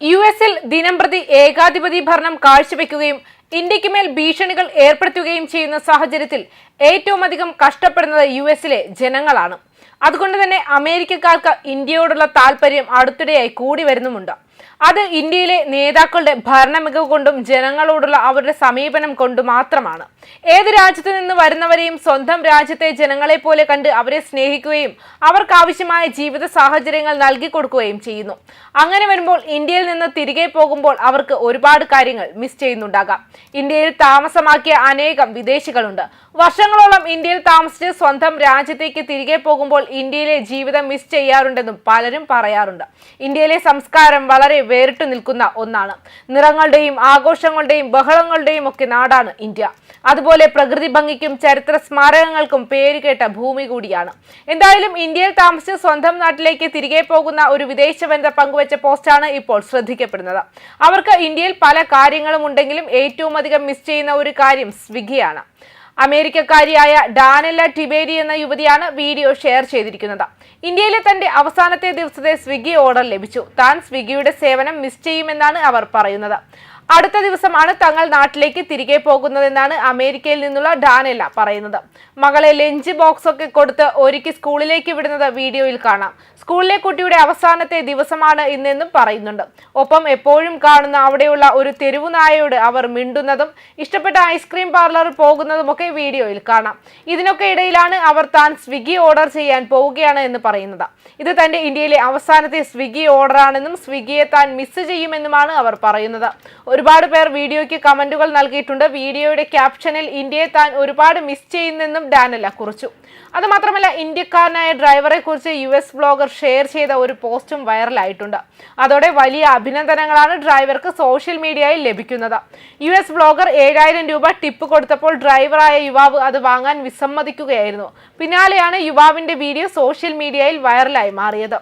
U എസിൽ ദിനംപ്രതി ഏകാധിപതി ഭരണം കാഴ്ചവെക്കുകയും ഇന്ത്യയ്ക്ക് മേൽ ഭീഷണികൾ ഏർപ്പെടുത്തുകയും ചെയ്യുന്ന സാഹചര്യത്തിൽ ഏറ്റവും അധികം കഷ്ടപ്പെടുന്നത് യു എസിലെ ജനങ്ങളാണ്. അതുകൊണ്ട് തന്നെ അമേരിക്കക്കാർക്ക് ഇന്ത്യയോടുള്ള താല്പര്യം അടുത്തിടെയായി കൂടി വരുന്നുമുണ്ട്. അത് ഇന്ത്യയിലെ നേതാക്കളുടെ ഭരണ മികവ് കൊണ്ടും ജനങ്ങളോടുള്ള അവരുടെ സമീപനം കൊണ്ടും മാത്രമാണ്. ഏത് രാജ്യത്തു നിന്ന് വരുന്നവരെയും സ്വന്തം രാജ്യത്തെ ജനങ്ങളെ പോലെ കണ്ട് അവരെ സ്നേഹിക്കുകയും അവർക്കാവശ്യമായ ജീവിത സാഹചര്യങ്ങൾ നൽകി കൊടുക്കുകയും ചെയ്യുന്നു. അങ്ങനെ വരുമ്പോൾ ഇന്ത്യയിൽ നിന്ന് തിരികെ പോകുമ്പോൾ അവർക്ക് ഒരുപാട് കാര്യങ്ങൾ മിസ് ചെയ്യുന്നുണ്ടാകാം. ഇന്ത്യയിൽ താമസമാക്കിയ അനേകം വിദേശികളുണ്ട്. വർഷങ്ങളോളം ഇന്ത്യയിൽ താമസിച്ച് സ്വന്തം രാജ്യത്തേക്ക് തിരികെ പോകുമ്പോൾ ഇന്ത്യയിലെ ജീവിതം മിസ് ചെയ്യാറുണ്ടെന്നും പലരും പറയാറുണ്ട്. ഇന്ത്യയിലെ സംസ്കാരം വളരെ വേറിട്ടു നിൽക്കുന്ന ഒന്നാണ്. നിറങ്ങളുടെയും ആഘോഷങ്ങളുടെയും ബഹളങ്ങളുടെയും ഒക്കെ നാടാണ് ഇന്ത്യ. അതുപോലെ പ്രകൃതി ഭംഗിക്കും ചരിത്ര സ്മാരകങ്ങൾക്കും പേരുകേട്ട ഭൂമി കൂടിയാണ്. എന്തായാലും ഇന്ത്യയിൽ താമസിച്ച് സ്വന്തം നാട്ടിലേക്ക് തിരികെ പോകുന്ന ഒരു വിദേശ വനിത പങ്കുവച്ച പോസ്റ്റാണ് ഇപ്പോൾ ശ്രദ്ധിക്കപ്പെടുന്നത്. അവർക്ക് ഇന്ത്യയിൽ പല കാര്യങ്ങളും ഉണ്ടെങ്കിലും ഏറ്റവും അധികം മിസ് ചെയ്യുന്ന ഒരു കാര്യം സ്വിഗ്ഗിയാണ്. അമേരിക്കക്കാരിയായ ഡാനല്ല ടിബേരി എന്ന യുവതിയാണ് വീഡിയോ ഷെയർ ചെയ്തിരിക്കുന്നത്. ഇന്ത്യയിലെ തന്റെ അവസാനത്തെ ദിവസത്തെ സ്വിഗ്ഗി ഓർഡർ ലഭിച്ചു. താൻ സ്വിഗ്ഗിയുടെ സേവനം മിസ് ചെയ്യുമെന്നാണ് അവർ പറയുന്നത്. അടുത്ത ദിവസമാണ് തങ്ങൾ നാട്ടിലേക്ക് തിരികെ പോകുന്നതെന്നാണ് അമേരിക്കയിൽ നിന്നുള്ള ഡാനെല്ല പറയുന്നത്. മകളെ ലഞ്ച് ബോക്സ് ഒക്കെ കൊടുത്ത് ഒരുക്കി സ്കൂളിലേക്ക് വിടുന്നത് വീഡിയോയിൽ കാണാം. സ്കൂളിലെ കുട്ടിയുടെ അവസാനത്തെ ദിവസമാണ് ഇന്നെന്നും പറയുന്നുണ്ട്. ഒപ്പം എപ്പോഴും കാണുന്ന അവിടെയുള്ള ഒരു തെരുവു നായയോട് അവർ മിണ്ടുന്നതും ഇഷ്ടപ്പെട്ട ഐസ്ക്രീം പാർലറിൽ പോകുന്നതുമൊക്കെ വീഡിയോയിൽ കാണാം. ഇതിനൊക്കെ ഇടയിലാണ് അവർ താൻ സ്വിഗ്ഗി ഓർഡർ ചെയ്യാൻ പോവുകയാണ് എന്ന് പറയുന്നത്. ഇത് തന്റെ ഇന്ത്യയിലെ അവസാനത്തെ സ്വിഗ്ഗി ഓർഡറാണെന്നും സ്വിഗ്ഗിയെ താൻ മിസ് ചെയ്യുമെന്നുമാണ് അവർ പറയുന്നത്. ഒരുപാട് പേർ വീഡിയോയ്ക്ക് കമന്റുകൾ നൽകിയിട്ടുണ്ട്. വീഡിയോയുടെ ക്യാപ്ഷനിൽ ഇന്ത്യയെ താൻ ഒരുപാട് മിസ് ചെയ്യുന്നെന്നും ഡാനല്ല കുറിച്ചു. അതുമാത്രമല്ല ഇന്ത്യക്കാരനായ ഡ്രൈവറെ കുറിച്ച് യു എസ് ബ്ലോഗർ ഷെയർ ചെയ്ത ഒരു പോസ്റ്റും വൈറലായിട്ടുണ്ട് അതോടെ വലിയ അഭിനന്ദനങ്ങളാണ് ഡ്രൈവർക്ക് സോഷ്യൽ മീഡിയയിൽ ലഭിക്കുന്നത്. യു എസ് ബ്ലോഗർ ഏഴായിരം രൂപ ടിപ്പ് കൊടുത്തപ്പോൾ ഡ്രൈവറായ യുവാവ് അത് വാങ്ങാൻ വിസമ്മതിക്കുകയായിരുന്നു. പിന്നാലെയാണ് യുവാവിന്റെ വീഡിയോ സോഷ്യൽ മീഡിയയിൽ വൈറലായി മാറിയത്.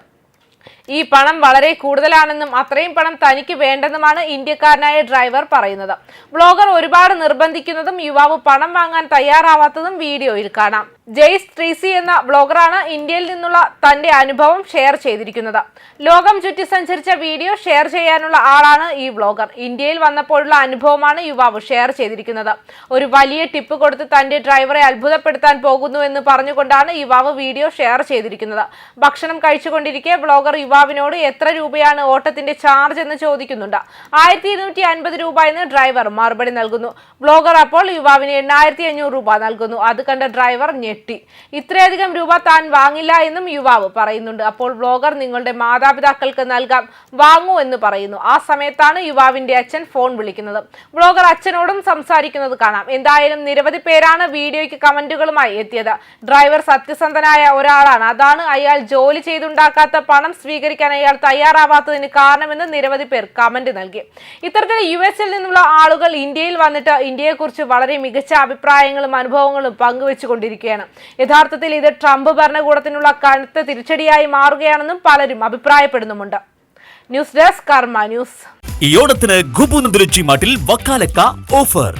ഈ പണം വളരെ കൂടുതലാണെന്നും അത്രയും പണം തനിക്ക് വേണ്ടെന്നുമാണ് ഇന്ത്യക്കാരനായ ഡ്രൈവർ പറയുന്നത്. ബ്ലോഗർ ഒരുപാട് നിർബന്ധിക്കുന്നതും യുവാവ് പണം വാങ്ങാൻ തയ്യാറാവാത്തതും വീഡിയോയിൽ കാണാം. ജെയ്സ് ട്രീസി എന്ന ബ്ലോഗറാണ് ഇന്ത്യയിൽ നിന്നുള്ള തന്റെ അനുഭവം ഷെയർ ചെയ്തിരിക്കുന്നത്. ലോകം ചുറ്റി സഞ്ചരിച്ച വീഡിയോ ഷെയർ ചെയ്യാനുള്ള ആളാണ് ഈ ബ്ലോഗർ. ഇന്ത്യയിൽ വന്നപ്പോഴുള്ള അനുഭവമാണ് യുവാവ് ഷെയർ ചെയ്തിരിക്കുന്നത്. ഒരു വലിയ ടിപ്പ് കൊടുത്ത് തന്റെ ഡ്രൈവറെ അത്ഭുതപ്പെടുത്താൻ പോകുന്നു എന്ന് പറഞ്ഞുകൊണ്ടാണ് യുവാവ് വീഡിയോ ഷെയർ ചെയ്തിരിക്കുന്നത്. ഭക്ഷണം കഴിച്ചുകൊണ്ടിരിക്കെ ബ്ലോഗർ യുവാവിനോട് എത്ര രൂപയാണ് ഓട്ടത്തിന്റെ ചാർജ് എന്ന് ചോദിക്കുന്നുണ്ട്. ആയിരത്തി ഇരുന്നൂറ്റി അൻപത് രൂപ എന്ന് ഡ്രൈവർ മറുപടി നൽകുന്നു. ബ്ലോഗർ അപ്പോൾ യുവാവിന് എണ്ണായിരത്തി അഞ്ഞൂറ് രൂപ നൽകുന്നു. അത് കണ്ട ഡ്രൈവർ ഞെട്ടി. ഇത്രയധികം രൂപ താൻ വാങ്ങില്ല എന്നും യുവാവ് പറയുന്നുണ്ട്. അപ്പോൾ ബ്ലോഗർ നിങ്ങളുടെ മാതാപിതാക്കൾക്ക് നൽകാം വാങ്ങൂ എന്ന് പറയുന്നു. ആ സമയത്താണ് യുവാവിന്റെ അച്ഛൻ ഫോൺ വിളിക്കുന്നത്. ബ്ലോഗർ അച്ഛനോടും സംസാരിക്കുന്നത് കാണാം. എന്തായാലും നിരവധി പേരാണ് വീഡിയോയ്ക്ക് കമന്റുകളുമായി എത്തിയത്. ഡ്രൈവർ സത്യസന്ധനായ ഒരാളാണ്. അതാണ് അയാൾ ജോലി ചെയ്തുണ്ടാക്കാത്ത പണം സ്വീകരിക്കാൻ അയാൾ തയ്യാറാവാത്തതിന് കാരണമെന്ന് നിരവധി പേർ കമന്റ് നൽകി. ഇത്തരത്തിൽ യു എസിൽ നിന്നുള്ള ആളുകൾ ഇന്ത്യയിൽ വന്നിട്ട് ഇന്ത്യയെക്കുറിച്ച് വളരെ മികച്ച അഭിപ്രായങ്ങളും അനുഭവങ്ങളും പങ്കുവെച്ചുകൊണ്ടിരിക്കുകയാണ്. യഥാർത്ഥത്തിൽ ഇത് ട്രംപ് ഭരണകൂടത്തിനുള്ള കനത്ത തിരിച്ചടിയായി മാറുകയാണെന്നും പലരും അഭിപ്രായപ്പെടുന്നുമുണ്ട്. News desk Karma news. ഈ ഓണത്തിന് ഗുബു നന്ദുരുചി മാട്ടിൽ വക്കാലക്ക ഓഫർ.